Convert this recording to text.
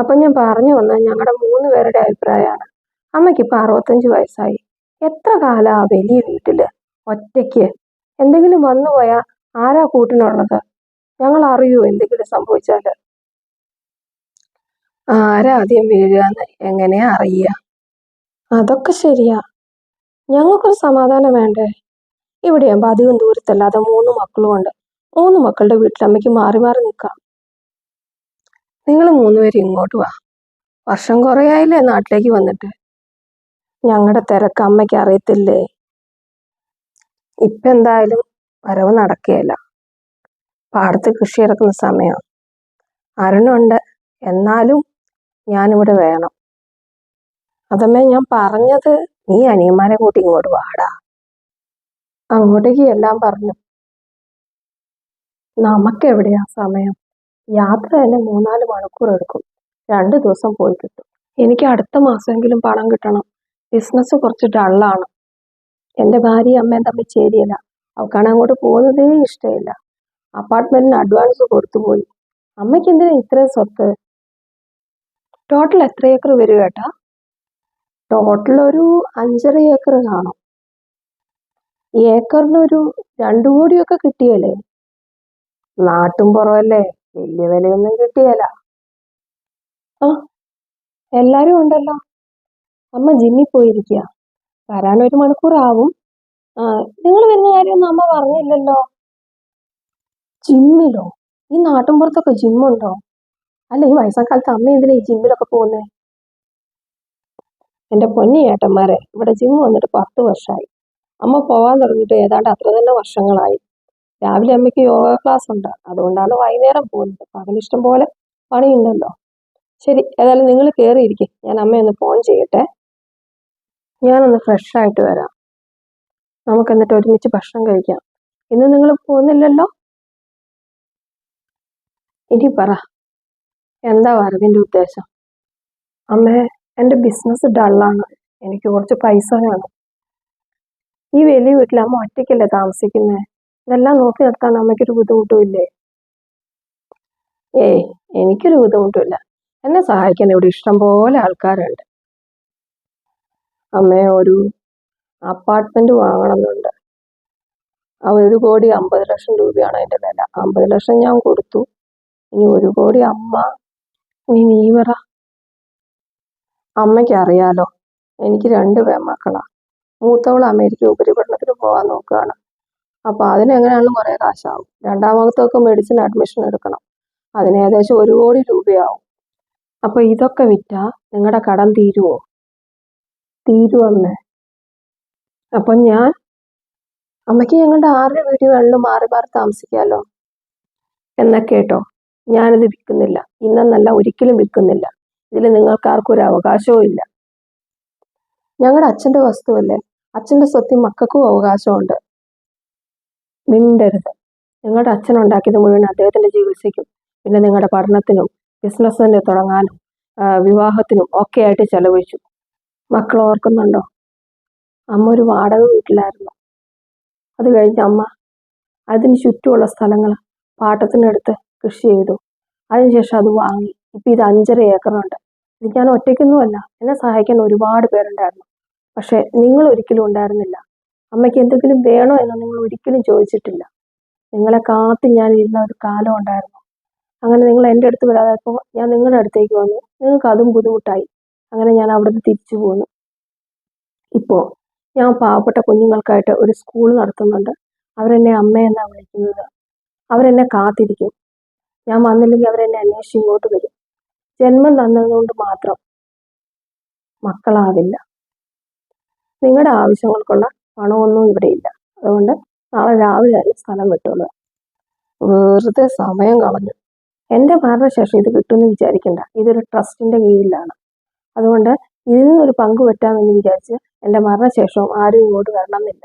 അപ്പം ഞാൻ പറഞ്ഞു വന്നത് ഞങ്ങളുടെ മൂന്ന് പേരുടെ അഭിപ്രായമാണ്. അമ്മയ്ക്ക് ഇപ്പം അറുപത്തഞ്ച് വയസ്സായി. എത്ര കാലം ആ വലിയ വീട്ടിൽ ഒറ്റയ്ക്ക്? എന്തെങ്കിലും വന്നു പോയാൽ ആരാ കൂട്ടിനുള്ളത്? ഞങ്ങൾ അറിയൂ എന്തെങ്കിലും സംഭവിച്ചാൽ ആരാ ആദ്യം വീഴുകയെന്ന് എങ്ങനെയാ അറിയുക അതൊക്കെ ശരിയാ. ഞങ്ങൾക്കൊരു സമാധാനം വേണ്ടേ? ഇവിടെയാകുമ്പോൾ അധികം ദൂരത്തല്ലാതെ മൂന്ന് മക്കളും ഉണ്ട് മൂന്ന് മക്കളുടെ വീട്ടിൽ അമ്മയ്ക്ക് മാറി മാറി നിൽക്കാം നിങ്ങൾ മൂന്നുപേരും ഇങ്ങോട്ട് വാ. വർഷം കുറേ ആയില്ലേ നാട്ടിലേക്ക് വന്നിട്ട്? ഞങ്ങളുടെ തിരക്ക് അമ്മയ്ക്ക് അറിയത്തില്ലേ? ഇപ്പം എന്തായാലും വരവ് നടക്കുകയില്ല പാടത്ത് കൃഷി ഇറക്കുന്ന സമയം. അരുണുണ്ട്. എന്നാലും ഞാനിവിടെ വേണം. അതമ്മേ ഞാൻ പറഞ്ഞത് നീ അനിയന്മാരെ കൂട്ടി ഇങ്ങോട്ട് വാടാ. അങ്ങോട്ടേക്ക് എല്ലാം പറഞ്ഞു. നമുക്കെവിടെയാ സമയം? യാത്ര തന്നെ മൂന്നാൽ മണിക്കൂർ എടുക്കും രണ്ട് ദിവസം പോയി കിട്ടും. എനിക്ക് അടുത്ത മാസമെങ്കിലും പണം കിട്ടണം. ബിസിനസ് കുറച്ച് ഡള്ളാണ്. എന്റെ ഭാര്യയും അമ്മയും തമ്മിൽ ചേരിയില്ല. അവൾക്കാണ് അങ്ങോട്ട് പോകുന്നതേ ഇഷ്ടമില്ല. അപ്പാർട്ട്മെന്റിന് അഡ്വാൻസ് കൊടുത്തുപോയി അമ്മയ്ക്ക് എന്തിനാ ഇത്രയും സ്വത്ത്? ടോട്ടൽ എത്ര ഏക്കർ വരും കേട്ടാ ടോട്ടൽ ഒരു അഞ്ചര ഏക്കർ കാണും. ഏക്കറിനൊരു രണ്ടു കോടിയൊക്കെ കിട്ടിയല്ലേ? നാട്ടും പുറമല്ലേ? വലിയ വിലയൊന്നും കിട്ടിയല്ല. ആ എല്ലാരും ഉണ്ടല്ലോ. അമ്മ ജിമ്മിൽ പോയിരിക്കുക വരാൻ ഒരു മണിക്കൂറാവും. ആ നിങ്ങൾ വരുന്ന കാര്യമൊന്നും അമ്മ പറഞ്ഞില്ലല്ലോ. ജിമ്മിലോ? ഈ നാട്ടിൻപുറത്തൊക്കെ ജിമ്മുണ്ടോ? അല്ല ഈ വയസ്സാം കാലത്ത് അമ്മ എന്തിനാ ഈ ജിമ്മിലൊക്കെ പോകുന്നേ? എന്റെ പൊന്നി ഏട്ടന്മാരെ ഇവിടെ ജിമ്മ് വന്നിട്ട് പത്ത് വർഷമായി അമ്മ പോകാൻ തുടങ്ങിയിട്ട് ഏതാണ്ട് അത്ര തന്നെ വർഷങ്ങളായി. രാവിലെ അമ്മയ്ക്ക് യോഗ ക്ലാസ് ഉണ്ട്. അതുകൊണ്ടാണ് വൈകുന്നേരം പോകുന്നത്. പകലിഷ്ടം പോലെ പണിയുണ്ടല്ലോ. ശരി ഏതായാലും നിങ്ങൾ കയറിയിരിക്കെ ഞാൻ അമ്മയൊന്ന് ഫോൺ ചെയ്യട്ടെ. ഞാനൊന്ന് ഫ്രഷ് ആയിട്ട് വരാം. നമുക്ക് എന്നിട്ട് ഒരുമിച്ച് ഭക്ഷണം കഴിക്കാം. ഇന്ന് നിങ്ങൾ പോകുന്നില്ലല്ലോ? ഇനി പറ. എന്താ വരവിന്റെ ഉദ്ദേശം? അമ്മേ എന്റെ ബിസിനസ് ഡള്ളാണ് എനിക്ക് കുറച്ച് പൈസ വേണം. ഈ വലിയ വീട്ടിൽ അമ്മ ഒറ്റയ്ക്കല്ലേ താമസിക്കുന്നത് ഇതെല്ലാം നോക്കി നിർത്താൻ അമ്മയ്ക്കൊരു ബുദ്ധിമുട്ടുമില്ലേ? ഏയ് എനിക്കൊരു ബുദ്ധിമുട്ടുമില്ല. എന്നെ സഹായിക്കാൻ ഇവിടെ ഇഷ്ടം പോലെ ആൾക്കാരുണ്ട്. അമ്മയെ ഒരു അപ്പാർട്ട്മെന്റ് വാങ്ങണമെന്നുണ്ട്. ഒരു കോടി അമ്പത് ലക്ഷം രൂപയാണ് അതിന്റെ വില. അമ്പത് ലക്ഷം ഞാൻ കൊടുത്തു. ഇനി ഒരു കോടി അമ്മ ഇനി നീ പറ. അമ്മയ്ക്ക് അറിയാലോ എനിക്ക് രണ്ട് പെൺമക്കളാ. മൂത്തവൾ അമേരിക്ക ഉപരിപഠനത്തിന് പോകാൻ നോക്കുകയാണ്. അപ്പൊ അതിനെങ്ങനെയാണെങ്കിലും കുറെ കാശാവും. രണ്ടാമത്തൊക്കെ മെഡിസിൻ അഡ്മിഷൻ എടുക്കണം. അതിന് ഏകദേശം ഒരു കോടി രൂപയാവും. അപ്പൊ ഇതൊക്കെ വിറ്റാ നിങ്ങളുടെ കടം തീരുവോ? തീരുവന്നേ. അപ്പൊ ഞാൻ അമ്മയ്ക്ക് ഞങ്ങളുടെ ആരുടെ വീടുകളിലും മാറി മാറി താമസിക്കാമല്ലോ എന്നൊക്കെ കേട്ടോ. ഞാനിത് വിൽക്കുന്നില്ല. ഇന്നെന്നല്ല ഒരിക്കലും വിൽക്കുന്നില്ല. ഇതിൽ നിങ്ങൾക്കാർക്കൊരു അവകാശവും ഇല്ല. ഞങ്ങളുടെ അച്ഛന്റെ വസ്തുവല്ലേ? അച്ഛന്റെ സ്വത്തിൽ മക്കൾക്കും അവകാശമുണ്ട്. മിണ്ടരുത്. നിങ്ങളുടെ അച്ഛൻ ഉണ്ടാക്കിയത് മുഴുവൻ അദ്ദേഹത്തിന്റെ ചികിത്സയ്ക്കും പിന്നെ നിങ്ങളുടെ പഠനത്തിനും ബിസിനസ്സിന് തുടങ്ങാനും വിവാഹത്തിനും ഒക്കെ ആയിട്ട് ചെലവഴിച്ചു. മക്കൾ ഓർക്കുന്നുണ്ടോ? അമ്മ ഒരു വാടക വീട്ടിലായിരുന്നു. അത് കഴിഞ്ഞ് അമ്മ അതിന് ചുറ്റുമുള്ള സ്ഥലങ്ങൾ പാട്ടത്തിനെടുത്ത് കൃഷി ചെയ്തു. അതിനുശേഷം അത് വാങ്ങി. ഇപ്പം ഇത് അഞ്ചര ഏക്കറുണ്ട്. ഇത് ഞാൻ ഒറ്റയ്ക്കൊന്നുമല്ല എന്നെ സഹായിക്കാൻ ഒരുപാട് പേരുണ്ടായിരുന്നു. പക്ഷേ നിങ്ങൾ ഒരിക്കലും ഉണ്ടായിരുന്നില്ല. അമ്മയ്ക്ക് എന്തെങ്കിലും വേണോ എന്ന് നിങ്ങൾ ഒരിക്കലും ചോദിച്ചിട്ടില്ല. നിങ്ങളെ കാത്ത് ഞാൻ ഇരുന്ന ഒരു കാലം ഉണ്ടായിരുന്നു. അങ്ങനെ നിങ്ങൾ എന്റെ അടുത്ത് വരാതായപ്പോൾ ഞാൻ നിങ്ങളുടെ അടുത്തേക്ക് വന്നു. നിങ്ങൾക്ക് അതും ബുദ്ധിമുട്ടായി. അങ്ങനെ ഞാൻ അവിടുന്ന് തിരിച്ചു പോന്നു. ഇപ്പോൾ ഞാൻ പാവപ്പെട്ട കുഞ്ഞുങ്ങൾക്കായിട്ട് ഒരു സ്കൂൾ നടത്തുന്നുണ്ട്. അവരെന്നെ അമ്മയെന്നാണ് വിളിക്കുന്നത്. അവരെന്നെ കാത്തിരിക്കും. ഞാൻ വന്നില്ലെങ്കിൽ അവരെന്നെ അന്വേഷിച്ച് ഇങ്ങോട്ട് വരും. ജന്മം തന്നതുകൊണ്ട് മാത്രം മക്കളാവില്ല. നിങ്ങളുടെ ആവശ്യങ്ങൾക്കുള്ള പണമൊന്നും ഇവിടെ ഇല്ല അതുകൊണ്ട് നാളെ രാവിലെ തന്നെ സ്ഥലം വിട്ടോളുക. വെറുതെ സമയം കളഞ്ഞു. എന്റെ മരണശേഷം ഇത് കിട്ടുമെന്ന് വിചാരിക്കണ്ട. ഇതൊരു ട്രസ്റ്റിന്റെ കീഴിലാണ്. അതുകൊണ്ട് ഇതിൽ നിന്നൊരു പങ്ക് പറ്റാമെന്ന് വിചാരിച്ച് എന്റെ മരണശേഷവും ആരും ഇങ്ങോട്ട് വരണമെന്നില്ല.